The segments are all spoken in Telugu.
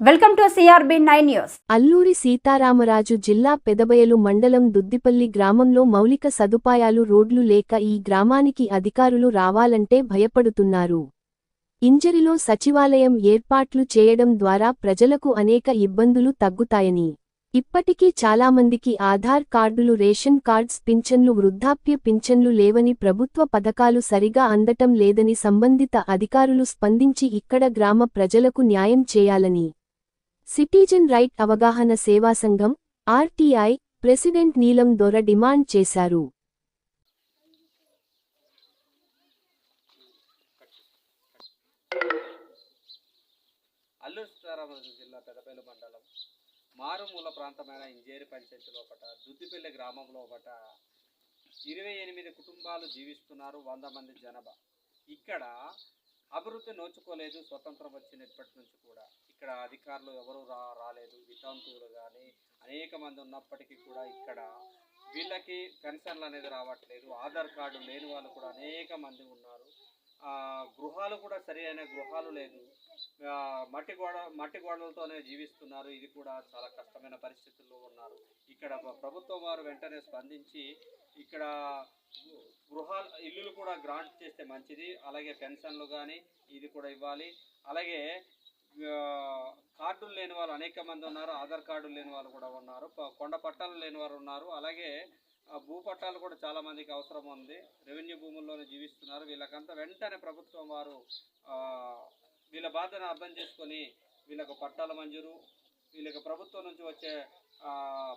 Welcome to CRB nine news. Alluri Sitaramaraju జిల్లా పెదబయలు మండలం దుద్దిపల్లి గ్రామంలో మౌలిక సదుపాయాలు రోడ్లు లేక ఈ గ్రామానికి అధికారులు రావాలంటే భయపడుతున్నారు. ఇంజరిలో సచివాలయం ఏర్పాట్లు చేయడం ద్వారా ప్రజలకు అనేక ఇబ్బందులు తగ్గుతాయని. ఇప్పటికీ చాలామందికి ఆధార్ కార్డులు రేషన్ కార్డ్స్ పింఛన్లు వృద్ధాప్య పింఛన్లు లేవని ప్రభుత్వ పథకాలు సరిగా అందటం లేదని సంబంధిత అధికారులు స్పందించి ఇక్కడ గ్రామ ప్రజలకు న్యాయం చేయాలని సిటిజన్ రైట్ అవగాహన సేవా సంఘం ఆర్టీఐ ప్రెసిడెంట్ నీలం దొర డిమాండ్ చేశారు. అల్లూరు సీతారామరాజు జిల్లా పెదపల్లి మండలం మారుమూల ప్రాంతమైన ఇంజేరి పంచాయతీలో లోపట దుద్దిపల్లి గ్రామంలో లోపట ఇరవై ఎనిమిది కుటుంబాలు జీవిస్తున్నారు వంద మంది జనాభా. ఇక్కడ అభివృద్ధి నోచుకోలేదు స్వతంత్రం వచ్చినప్పటి నుంచి కూడా. ఇక్కడ అధికారులు ఎవరు రా రాలేదు. వితంతువులు కానీ అనేక మంది ఉన్నప్పటికీ కూడా ఇక్కడ వీళ్ళకి పెన్షన్లు అనేది రావట్లేదు. ఆధార్ కార్డు లేని వాళ్ళు కూడా అనేక మంది ఉన్నారు. గృహాలు కూడా సరి అయిన గృహాలు లేదు. మట్టి గోడ మట్టి గోడలతోనే జీవిస్తున్నారు. ఇది కూడా చాలా కష్టమైన పరిస్థితుల్లో ఉన్నారు. ఇక్కడ ప్రభుత్వం వారు వెంటనే స్పందించి ఇక్కడ గృహాలు ఇల్లులు కూడా గ్రాంట్ చేస్తే మంచిది. అలాగే పెన్షన్లు కానీ ఇది కూడా ఇవ్వాలి. అలాగే కార్డులు లేని వాళ్ళు అనేక మంది ఉన్నారు ఆధార్ కార్డులు లేని వాళ్ళు కూడా ఉన్నారు కొండ పట్టాలు లేని వారు ఉన్నారు అలాగే భూ పట్టాలు కూడా చాలా మందికి అవసరం ఉంది రెవెన్యూ భూముల్లోనే జీవిస్తున్నారు వీళ్ళకంతా వెంటనే ప్రభుత్వం వారు వీళ్ళ బాధను అర్థం చేసుకొని వీళ్ళకు పట్టాల మంజూరు వీళ్ళకి ప్రభుత్వం నుంచి వచ్చే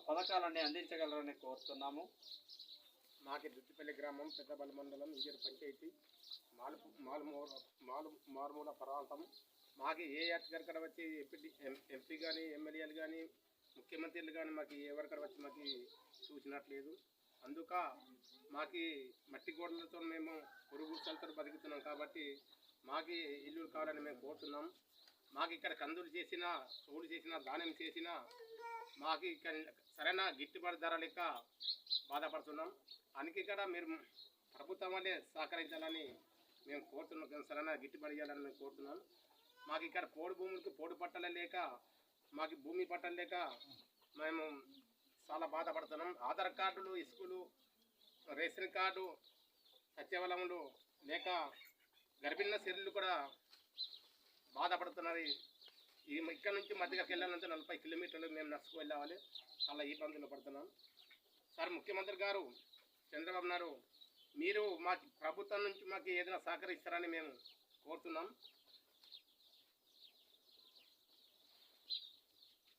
పథకాలన్నీ అందించగలరని కోరుతున్నాము. మాకి దుత్తిపల్లి గ్రామం పెద్దపల్లి మండలం ఇంజర్ పంచాయతీ మాలు మాలుమూల మాలు మారుమూల ప్రాంతం మాకు ఏ అధికారికడ వచ్చి ఎంపీ ఎంపీ కానీ ఎమ్మెల్యేలు కానీ ముఖ్యమంత్రులు కానీ మాకు ఎవరికడ వచ్చి మాకు చూసినట్లేదు. అందుక మాకు మట్టి గోడలతో మేము పొరుగు చల్లతో బతుకుతున్నాం కాబట్టి మాకు ఇల్లు కావాలని మేము కోరుతున్నాం. మాకు ఇక్కడ కందులు చేసిన చోడు చేసిన ధాన్యం చేసిన మాకు ఇక్కడ సరైన గిట్టుబాటు ధర లెక్క బాధపడుతున్నాం. అందుకే ఇక్కడ మీరు ప్రభుత్వం అంటే సహకరించాలని మేము కోరుతున్నాం. సరైన గిట్టుబాటు చేయాలని మేము కోరుతున్నాం. మాకు ఇక్కడ పోడు భూములకు పోడు పట్టలు లేక మాకు భూమి పట్టాలు లేక మేము చాలా బాధపడుతున్నాం. ఆధార్ కార్డులు ఇసుకలు రేషన్ కార్డు సత్యవలములు లేక గర్భిణీ స్త్రీలు కూడా బాధపడుతున్నది ఈ ఇక్కడ నుంచి మధ్యకి వెళ్ళాలంటే నలభై కిలోమీటర్లు మేము నడుచుకు వెళ్ళాలి. చాలా ఇబ్బందులు పడుతున్నాం. సార్ ముఖ్యమంత్రి గారు చంద్రబాబు నాయుడు మీరు మా ప్రభుత్వం నుంచి మాకు ఏదైనా సహకరిస్తారని మేము కోరుతున్నాం.